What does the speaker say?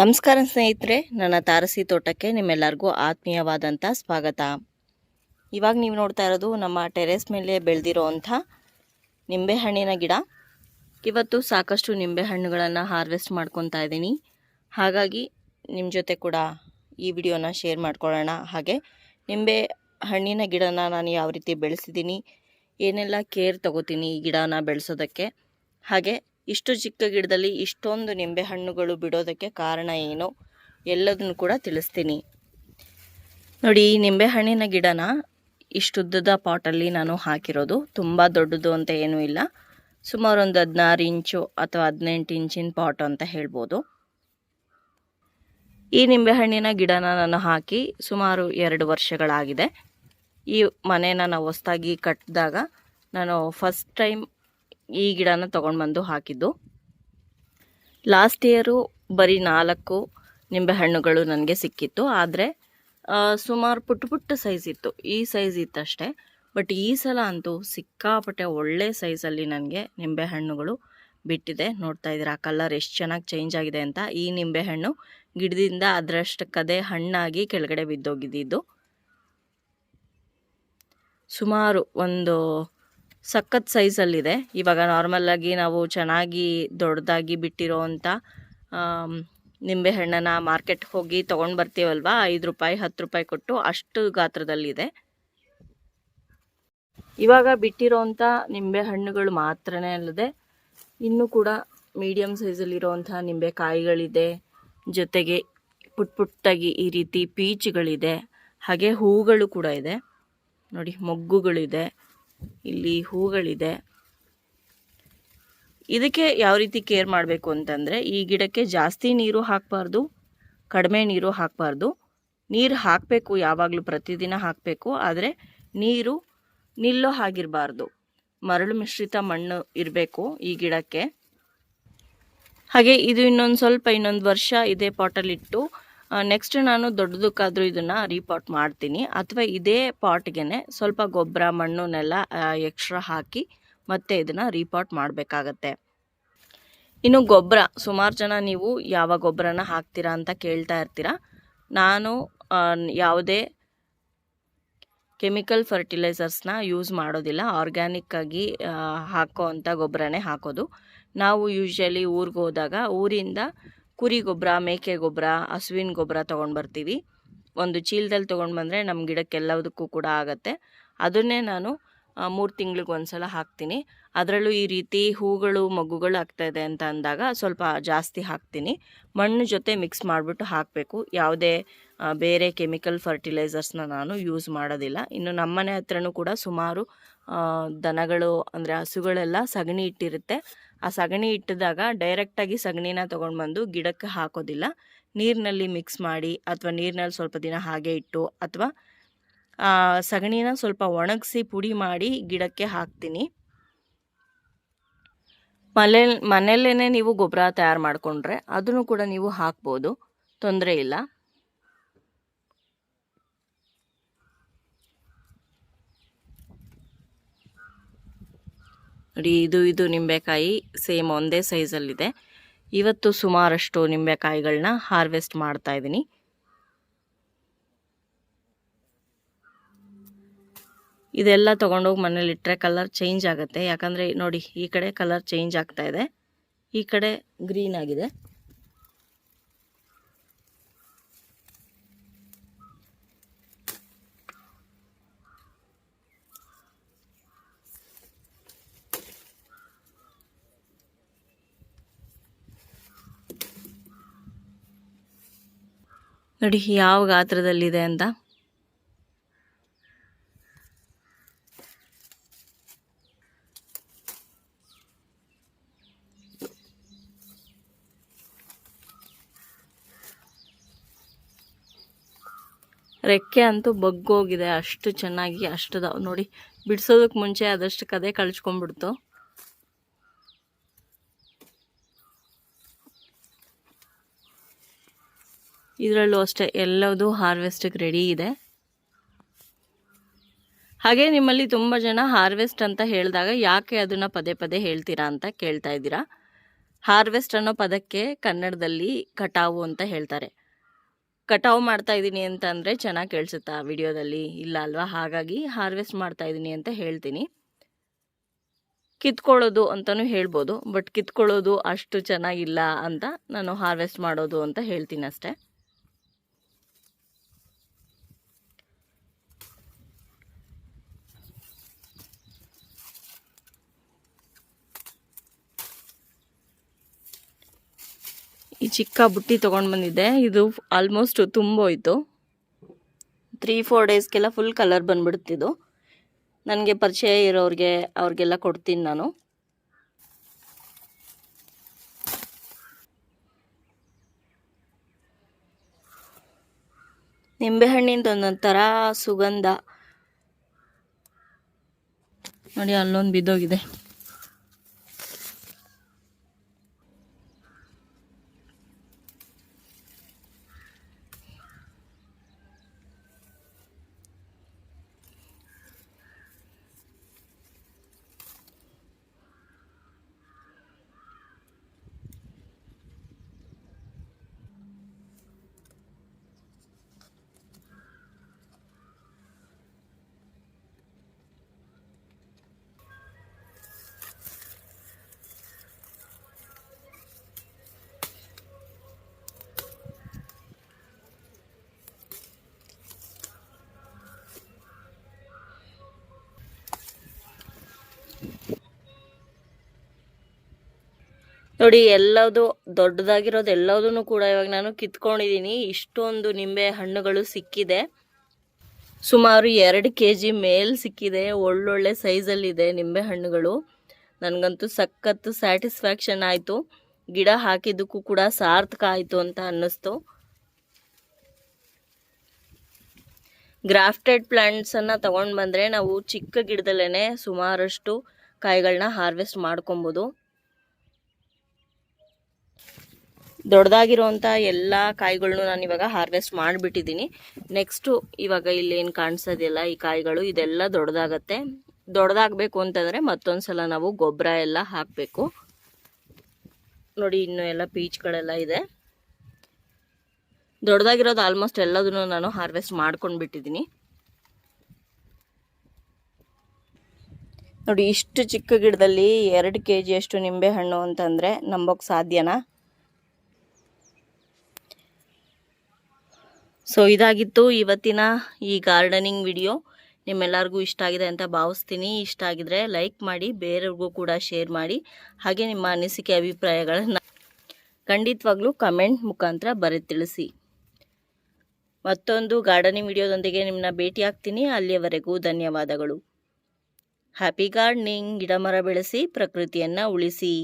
ನಮಸ್ಕಾರ ಸ್ನೇಹಿತರೆ, ನನ್ನ ತಾರಸಿ ತೋಟಕ್ಕೆ ನಿಮ್ಮೆಲ್ಲರಿಗೂ ಆತ್ಮೀಯವಾದಂಥ ಸ್ವಾಗತ. ಇವಾಗ ನೀವು ನೋಡ್ತಾ ಇರೋದು ನಮ್ಮ ಟೆರೆಸ್ ಮೇಲೆ ಬೆಳೆದಿರೋವಂಥ ನಿಂಬೆಹಣ್ಣಿನ ಗಿಡ. ಇವತ್ತು ಸಾಕಷ್ಟು ನಿಂಬೆಹಣ್ಣುಗಳನ್ನು ಹಾರ್ವೆಸ್ಟ್ ಮಾಡ್ಕೊತಾ ಇದ್ದೀನಿ. ಹಾಗಾಗಿ ನಿಮ್ಮ ಜೊತೆ ಕೂಡ ಈ ವಿಡಿಯೋನ ಶೇರ್ ಮಾಡ್ಕೊಳ್ಳೋಣ. ಹಾಗೆ ನಿಂಬೆ ಹಣ್ಣಿನ ಗಿಡನ ನಾನು ಯಾವ ರೀತಿ ಬೆಳೆಸಿದ್ದೀನಿ, ಏನೆಲ್ಲ ಕೇರ್ ತಗೋತೀನಿ ಈ ಗಿಡನ ಬೆಳೆಸೋದಕ್ಕೆ. ಹಾಗೆ ಇಷ್ಟು ಚಿಕ್ಕ ಗಿಡದಲ್ಲಿ ಇಷ್ಟೊಂದು ನಿಂಬೆ ಹಣ್ಣುಗಳು ಬಿಡೋದಕ್ಕೆ ಕಾರಣ ಏನು? ಎಲ್ಲದನ್ನು ಕೂಡ ತಿಳಿಸ್ತೀನಿ. ನೋಡಿ, ಈ ನಿಂಬೆ ಹಣ್ಣಿನ ಗಿಡನ ಇಷ್ಟುದ್ದದ ಪಾಟಲ್ಲಿ ನಾನು ಹಾಕಿರೋದು. ತುಂಬ ದೊಡ್ಡದು ಅಂತ ಏನೂ ಇಲ್ಲ. ಸುಮಾರು ಒಂದು ಹದಿನಾರು ಇಂಚು ಅಥವಾ ಹದಿನೆಂಟು ಇಂಚಿನ ಪಾಟ್ ಅಂತ ಹೇಳ್ಬೋದು. ಈ ನಿಂಬೆ ಹಣ್ಣಿನ ಗಿಡನ ನಾನು ಹಾಕಿ ಸುಮಾರು ಎರಡು ವರ್ಷಗಳಾಗಿದೆ. ಈ ಮನೇನ ನಾವು ಹೊಸ್ದಾಗಿ ಕಟ್ಟಿದಾಗ ನಾನು ಫಸ್ಟ್ ಟೈಮ್ ಈ ಗಿಡನ ತೊಗೊಂಡು ಬಂದು ಹಾಕಿದ್ದು. ಲಾಸ್ಟ್ ಇಯರು ಬರೀ ನಾಲ್ಕು ನಿಂಬೆ ಹಣ್ಣುಗಳು ನನಗೆ ಸಿಕ್ಕಿತ್ತು. ಆದರೆ ಸುಮಾರು ಪುಟ್ಟ ಪುಟ್ಟ ಸೈಜ್ ಇತ್ತು. ಈ ಸೈಜ್ ಇತ್ತಷ್ಟೇ. ಬಟ್ ಈ ಸಲ ಅಂತೂ ಸಿಕ್ಕಾಪಟ್ಟೆ ಒಳ್ಳೆ ಸೈಜಲ್ಲಿ ನನಗೆ ನಿಂಬೆಹಣ್ಣುಗಳು ಬಿಟ್ಟಿದೆ. ನೋಡ್ತಾ ಇದ್ದೀರಾ ಕಲರ್ ಎಷ್ಟು ಚೆನ್ನಾಗಿ ಚೇಂಜ್ ಆಗಿದೆ ಅಂತ. ಈ ನಿಂಬೆಹಣ್ಣು ಗಿಡದಿಂದ ಅದರಷ್ಟಕ್ಕದೇ ಹಣ್ಣಾಗಿ ಕೆಳಗಡೆ ಬಿದ್ದೋಗಿದ್ದು. ಸುಮಾರು ಒಂದು ಸಖತ್ ಸೈಜಲ್ಲಿದೆ ಇವಾಗ ನಾರ್ಮಲ್ಲಾಗಿ ನಾವು ಚೆನ್ನಾಗಿ ದೊಡ್ಡದಾಗಿ ಬಿಟ್ಟಿರೋ ಅಂಥ ನಿಂಬೆಹಣ್ಣನ್ನು ಮಾರ್ಕೆಟ್ಗೆ ಹೋಗಿ ತೊಗೊಂಡು ಬರ್ತೀವಲ್ವ? ಐದು ರೂಪಾಯಿ, ಹತ್ತು ರೂಪಾಯಿ ಕೊಟ್ಟು ಅಷ್ಟು ಗಾತ್ರದಲ್ಲಿದೆ. ಇವಾಗ ಬಿಟ್ಟಿರೋವಂಥ ನಿಂಬೆಹಣ್ಣುಗಳು ಮಾತ್ರನೇ ಅಲ್ಲದೆ, ಇನ್ನೂ ಕೂಡ ಮೀಡಿಯಮ್ ಸೈಜಲ್ಲಿರೋವಂಥ ನಿಂಬೆಕಾಯಿಗಳಿದೆ. ಜೊತೆಗೆ ಪುಟ್ ಪುಟ್ಟಾಗಿ ಈ ರೀತಿ ಪೀಚ್ಗಳಿದೆ ಹಾಗೆ ಹೂಗಳು ಕೂಡ ಇದೆ. ನೋಡಿ, ಮೊಗ್ಗುಗಳಿದೆ. ಇಲ್ಲಿ ಹೂಗಳಿದೆ. ಇದಕ್ಕೆ ಯಾವ ರೀತಿ ಕೇರ್ ಮಾಡಬೇಕು ಅಂತಂದರೆ, ಈ ಗಿಡಕ್ಕೆ ಜಾಸ್ತಿ ನೀರು ಹಾಕಬಾರ್ದು, ಕಡಿಮೆ ನೀರು ಹಾಕಬಾರ್ದು. ನೀರು ಹಾಕಬೇಕು, ಯಾವಾಗಲೂ ಪ್ರತಿದಿನ ಹಾಕಬೇಕು, ಆದರೆ ನೀರು ನಿಲ್ಲೋ ಹಾಗಿರಬಾರ್ದು. ಮರಳು ಮಿಶ್ರಿತ ಮಣ್ಣು ಇರಬೇಕು ಈ ಗಿಡಕ್ಕೆ. ಹಾಗೆ ಇದು ಇನ್ನೊಂದು ಸ್ವಲ್ಪ ಇನ್ನೊಂದು ವರ್ಷ ಇದೇ ಪಾಟಲ್ಲಿಟ್ಟು ನೆಕ್ಸ್ಟ್ ನಾನು ದೊಡ್ಡದಕ್ಕಾದರೂ ಇದನ್ನು ರೀಪಾಟ್ ಮಾಡ್ತೀನಿ. ಅಥವಾ ಇದೇ ಪಾಟ್ಗೆ ಸ್ವಲ್ಪ ಗೊಬ್ಬರ ಮಣ್ಣನ್ನೆಲ್ಲ ಎಕ್ಸ್ಟ್ರಾ ಹಾಕಿ ಮತ್ತೆ ಇದನ್ನು ರೀಪಾಟ್ ಮಾಡಬೇಕಾಗತ್ತೆ. ಇನ್ನು ಗೊಬ್ಬರ, ಸುಮಾರು ಜನ ನೀವು ಯಾವ ಗೊಬ್ಬರನ ಹಾಕ್ತೀರಾ ಅಂತ ಕೇಳ್ತಾ ಇರ್ತೀರ. ನಾನು ಯಾವುದೇ ಕೆಮಿಕಲ್ ಫರ್ಟಿಲೈಸರ್ಸ್ನ ಯೂಸ್ ಮಾಡೋದಿಲ್ಲ. ಆರ್ಗ್ಯಾನಿಕ್ಕಾಗಿ ಹಾಕೋ ಅಂಥ ಗೊಬ್ಬರನೇ ಹಾಕೋದು. ನಾವು ಯೂಶ್ವಲಿ ಊರಿಗೆ ಹೋದಾಗ ಊರಿಂದ ಕುರಿ ಗೊಬ್ಬರ, ಮೇಕೆ ಗೊಬ್ಬರ, ಹಸುವಿನ ಗೊಬ್ಬರ ತೊಗೊಂಡು ಬರ್ತೀವಿ. ಒಂದು ಚೀಲದಲ್ಲಿ ತೊಗೊಂಡು ಬಂದರೆ ನಮ್ಮ ಗಿಡಕ್ಕೆಲ್ಲದಕ್ಕೂ ಕೂಡ ಆಗುತ್ತೆ. ಅದನ್ನೇ ನಾನು ಮೂರು ತಿಂಗ್ಳಿಗೆ ಒಂದು ಸಲ ಹಾಕ್ತೀನಿ. ಅದರಲ್ಲೂ ಈ ರೀತಿ ಹೂಗಳು ಮಗುಗಳು ಇದೆ ಅಂತ ಅಂದಾಗ ಸ್ವಲ್ಪ ಜಾಸ್ತಿ ಹಾಕ್ತೀನಿ. ಮಣ್ಣು ಜೊತೆ ಮಿಕ್ಸ್ ಮಾಡಿಬಿಟ್ಟು ಹಾಕಬೇಕು. ಯಾವುದೇ ಬೇರೆ ಕೆಮಿಕಲ್ ಫರ್ಟಿಲೈಸರ್ಸ್ನ ನಾನು ಯೂಸ್ ಮಾಡೋದಿಲ್ಲ. ಇನ್ನು ನಮ್ಮನೆ ಹತ್ರನೂ ಕೂಡ ಸುಮಾರು ದನಗಳು ಅಂದರೆ ಹಸುಗಳೆಲ್ಲ ಸಗಣಿ ಇಟ್ಟಿರುತ್ತೆ. ಆ ಸಗಣಿ ಇಟ್ಟಿದಾಗ ಡೈರೆಕ್ಟಾಗಿ ಸಗಣಿನ ತೊಗೊಂಡು ಬಂದು ಗಿಡಕ್ಕೆ ಹಾಕೋದಿಲ್ಲ. ನೀರಿನಲ್ಲಿ ಮಿಕ್ಸ್ ಮಾಡಿ ಅಥವಾ ನೀರಿನಲ್ಲಿ ಸ್ವಲ್ಪ ದಿನ ಹಾಗೆ ಇಟ್ಟು ಅಥವಾ ಸಗಣಿನ ಸ್ವಲ್ಪ ಒಣಗಿಸಿ ಪುಡಿ ಮಾಡಿ ಗಿಡಕ್ಕೆ ಹಾಕ್ತೀನಿ. ಮನೆ ಮನೆಯಲ್ಲೇ ನೀವು ಗೊಬ್ಬರ ತಯಾರು ಮಾಡಿಕೊಂಡ್ರೆ ಅದನ್ನು ಕೂಡ ನೀವು ಹಾಕ್ಬೋದು. ತೊಂದರೆ ಇಲ್ಲ. ನೋಡಿ, ಇದು ಇದು ನಿಂಬೆಕಾಯಿ ಸೇಮ್ ಒಂದೇ ಸೈಜಲ್ಲಿದೆ. ಇವತ್ತು ಸುಮಾರಷ್ಟು ನಿಂಬೆಕಾಯಿಗಳನ್ನ ಹಾರ್ವೆಸ್ಟ್ ಮಾಡ್ತಾ ಇದ್ದೀನಿ. ಇದೆಲ್ಲ ತೊಗೊಂಡೋಗಿ ಮನೇಲಿಟ್ಟರೆ ಕಲರ್ ಚೇಂಜ್ ಆಗುತ್ತೆ. ಯಾಕಂದರೆ ನೋಡಿ, ಈ ಕಡೆ ಕಲರ್ ಚೇಂಜ್ ಆಗ್ತಾ ಇದೆ. ಈ ಕಡೆ ಗ್ರೀನ್ ಆಗಿದೆ. ನೋಡಿ, ಯಾವ ಗಾತ್ರದಲ್ಲಿದೆ ಅಂತ. ರೆಕ್ಕೆ ಅಂತೂ ಬಗ್ಗೋಗಿದೆ, ಅಷ್ಟು ಚೆನ್ನಾಗಿ, ಅಷ್ಟು ನೋಡಿ ಬಿಡಿಸೋದಕ್ಕೆ ಮುಂಚೆ ಅದಷ್ಟು ಕದೆ ಕಳ್ಚ್ಕೊಂಡ್ಬಿಡ್ತು. ಇದರಲ್ಲೂ ಅಷ್ಟೇ ಎಲ್ಲದೂ ಹಾರ್ವೆಸ್ಟಿಗೆ ರೆಡಿ ಇದೆ. ಹಾಗೆ ನಿಮ್ಮಲ್ಲಿ ತುಂಬ ಜನ ಹಾರ್ವೆಸ್ಟ್ ಅಂತ ಹೇಳಿದಾಗ ಯಾಕೆ ಅದನ್ನು ಪದೇ ಪದೇ ಹೇಳ್ತೀರಾ ಅಂತ ಕೇಳ್ತಾ ಇದ್ದೀರಾ. ಹಾರ್ವೆಸ್ಟ್ ಅನ್ನೋ ಪದಕ್ಕೆ ಕನ್ನಡದಲ್ಲಿ ಕಟಾವು ಅಂತ ಹೇಳ್ತಾರೆ. ಕಟಾವು ಮಾಡ್ತಾ ಇದ್ದೀನಿ ಅಂತ ಅಂದರೆ ಚೆನ್ನಾಗಿ ಕೇಳಿಸುತ್ತಾ ವಿಡಿಯೋದಲ್ಲಿ? ಇಲ್ಲ ಅಲ್ವಾ? ಹಾಗಾಗಿ ಹಾರ್ವೆಸ್ಟ್ ಮಾಡ್ತಾ ಇದ್ದೀನಿ ಅಂತ ಹೇಳ್ತೀನಿ. ಕಿತ್ಕೊಳ್ಳೋದು ಅಂತಲೂ ಹೇಳ್ಬೋದು ಬಟ್ ಕಿತ್ಕೊಳ್ಳೋದು ಅಷ್ಟು ಚೆನ್ನಾಗಿಲ್ಲ ಅಂತ ನಾನು ಹಾರ್ವೆಸ್ಟ್ ಮಾಡೋದು ಅಂತ ಹೇಳ್ತೀನಿ ಅಷ್ಟೇ ಈ ಚಿಕ್ಕ ಬುಟ್ಟಿ ತೊಗೊಂಡು ಬಂದಿದ್ದೆ. ಇದು ಆಲ್ಮೋಸ್ಟ್ ತುಂಬೋಯ್ತು ತ್ರೀ ಫೋರ್ ಡೇಸ್ಗೆಲ್ಲ ಫುಲ್ ಕಲರ್ ಬಂದ್ಬಿಡ್ತಿದ್ದು ನನಗೆ ಪರಿಚಯ ಇರೋರಿಗೆ ಅವ್ರಿಗೆಲ್ಲ ಕೊಡ್ತೀನಿ ನಾನು. ನಿಂಬೆಹಣ್ಣಿಂದ ಒಂದೊಂಥರ ಸುಗಂಧ. ನೋಡಿ, ಅಲ್ಲೊಂದು ಬಿದ್ದೋಗಿದೆ. ನೋಡಿ, ಎಲ್ಲದು ದೊಡ್ಡದಾಗಿರೋದು ಎಲ್ಲದೂ ಕೂಡ ಇವಾಗ ನಾನು ಕಿತ್ಕೊಂಡಿದ್ದೀನಿ ಇಷ್ಟೊಂದು ನಿಂಬೆ ಹಣ್ಣುಗಳು ಸಿಕ್ಕಿದೆ. ಸುಮಾರು ಎರಡು ಕೆ ಜಿ ಮೇಲ್ ಸಿಕ್ಕಿದೆ. ಒಳ್ಳೊಳ್ಳೆ ಸೈಜಲ್ಲಿದೆ ನಿಂಬೆ ಹಣ್ಣುಗಳು. ನನಗಂತೂ ಸಖತ್ತು ಸ್ಯಾಟಿಸ್ಫ್ಯಾಕ್ಷನ್ ಆಯಿತು. ಗಿಡ ಹಾಕಿದ್ದಕ್ಕೂ ಕೂಡ ಸಾರ್ಥಕ ಆಯಿತು ಅಂತ ಅನ್ನಿಸ್ತು. ಗ್ರಾಫ್ಟೆಡ್ ಪ್ಲ್ಯಾಂಟ್ಸನ್ನು ತಗೊಂಡು ಬಂದರೆ ನಾವು ಚಿಕ್ಕ ಗಿಡದಲ್ಲೇ ಸುಮಾರಷ್ಟು ಕಾಯಿಗಳನ್ನ ಹಾರ್ವೆಸ್ಟ್ ಮಾಡ್ಕೊಬೋದು. ದೊಡ್ಡದಾಗಿರುವಂಥ ಎಲ್ಲ ಕಾಯಿಗಳನ್ನು ನಾನು ಇವಾಗ ಹಾರ್ವೆಸ್ಟ್ ಮಾಡಿಬಿಟ್ಟಿದ್ದೀನಿ ನೆಕ್ಸ್ಟು ಇವಾಗ ಇಲ್ಲೇನು ಕಾಣಿಸೋದಿಲ್ಲ ಈ ಕಾಯಿಗಳು, ಇದೆಲ್ಲ ದೊಡ್ಡದಾಗತ್ತೆ. ದೊಡ್ಡದಾಗಬೇಕು ಅಂತಂದರೆ ಮತ್ತೊಂದು ಸಲ ನಾವು ಗೊಬ್ಬರ ಎಲ್ಲ ಹಾಕಬೇಕು. ನೋಡಿ, ಇನ್ನು ಎಲ್ಲ ಪೀಚ್ಗಳೆಲ್ಲ ಇದೆ. ದೊಡ್ಡದಾಗಿರೋದು ಆಲ್ಮೋಸ್ಟ್ ಎಲ್ಲದನ್ನು ನಾನು ಹಾರ್ವೆಸ್ಟ್ ಮಾಡ್ಕೊಂಡು ಬಿಟ್ಟಿದ್ದೀನಿ ನೋಡಿ, ಇಷ್ಟು ಚಿಕ್ಕ ಗಿಡದಲ್ಲಿ ಎರಡು ಕೆ ಜಿಯಷ್ಟು ನಿಂಬೆಹಣ್ಣು ಅಂತಂದರೆ ನಂಬೋಕೆ ಸಾಧ್ಯನಾ? ಸೊ ಇದಾಗಿತ್ತು ಇವತ್ತಿನ ಈ ಗಾರ್ಡನಿಂಗ್ ವಿಡಿಯೋ ನಿಮ್ಮೆಲ್ಲರಿಗೂ ಇಷ್ಟ ಆಗಿದೆ ಅಂತ ಭಾವಿಸ್ತೀನಿ. ಇಷ್ಟ ಆಗಿದ್ರೆ ಲೈಕ್ ಮಾಡಿ, ಬೇರೆಯವ್ರಿಗೂ ಕೂಡ ಶೇರ್ ಮಾಡಿ. ಹಾಗೆ ನಿಮ್ಮ ಅನಿಸಿಕೆ, ಅಭಿಪ್ರಾಯಗಳನ್ನು ಖಂಡಿತವಾಗ್ಲೂ ಕಮೆಂಟ್ ಮುಖಾಂತರ ಬರೆ ತಿಳಿಸಿ. ಮತ್ತೊಂದು ಗಾರ್ಡನಿಂಗ್ ವಿಡಿಯೋದೊಂದಿಗೆ ನಿಮ್ಮನ್ನ ಭೇಟಿ ಆಗ್ತೀನಿ. ಅಲ್ಲಿಯವರೆಗೂ ಧನ್ಯವಾದಗಳು. ಹ್ಯಾಪಿ ಗಾರ್ಡನಿಂಗ್ ಗಿಡ ಮರ ಬೆಳೆಸಿ, ಪ್ರಕೃತಿಯನ್ನು ಉಳಿಸಿ.